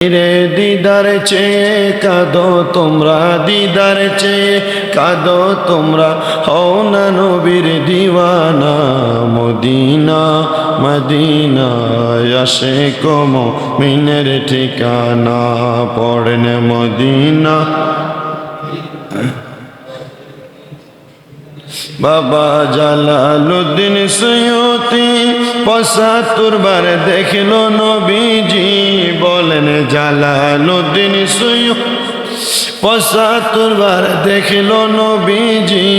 রে দিদার চেয়ে কাঁদো তোমরা, দিদার চেয়ে কাঁদো তোমরা। হও না নবীর দিওয়ানা, মদিনা মদিনা আসে কম মিনের ঠিকানা, পড়েন মদিনা। বাবা জালালুদ্দিন সৈয়তি পঁচাত্তর বার দেখল নবীজি জালালুদ্দিন সৈয় পঁচাত্তর বার দেখল নবীজি।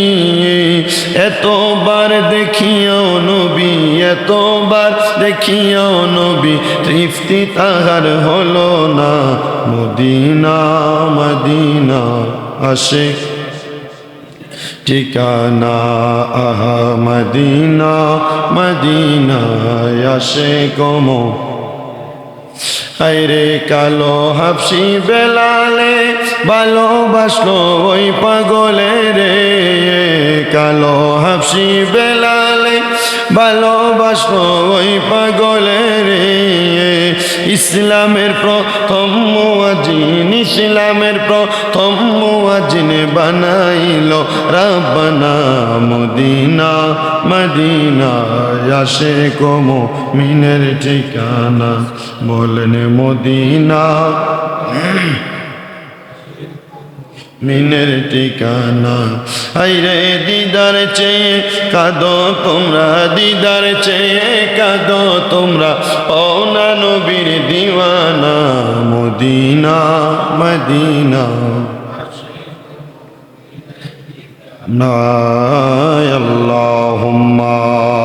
এতবার দেখিও নবী, এতবার দেখিও নবী। তৃপ্তি তাহার হলো না মদিনা মদিনা আসে। ঠিকানা, আহা, মদিনা মদিনা আসে কমো রে কালো হাফসি বেলালে ভালোবাসলো ওই পাগলে রে। কালো হাফসি বেলালে ভালোবাসলো ওই পাগলে রে। ইসলামের প্রথম মুয়াজিন ইসলামের প্রথম মুয়াজিন বানাইল রাব্বানা মদিনা। মদিনা আসে কমো মিনের ঠিকানা বলেন মদিনা। মিনের ঠিকানা। হাইরে দিদার চেয়ে কাঁদো তোমরা, দিদার চেয়ে কাঁদো তোমরা। দিওয়ানা মদিনা মদিনা। না আল্লাহুম্মা।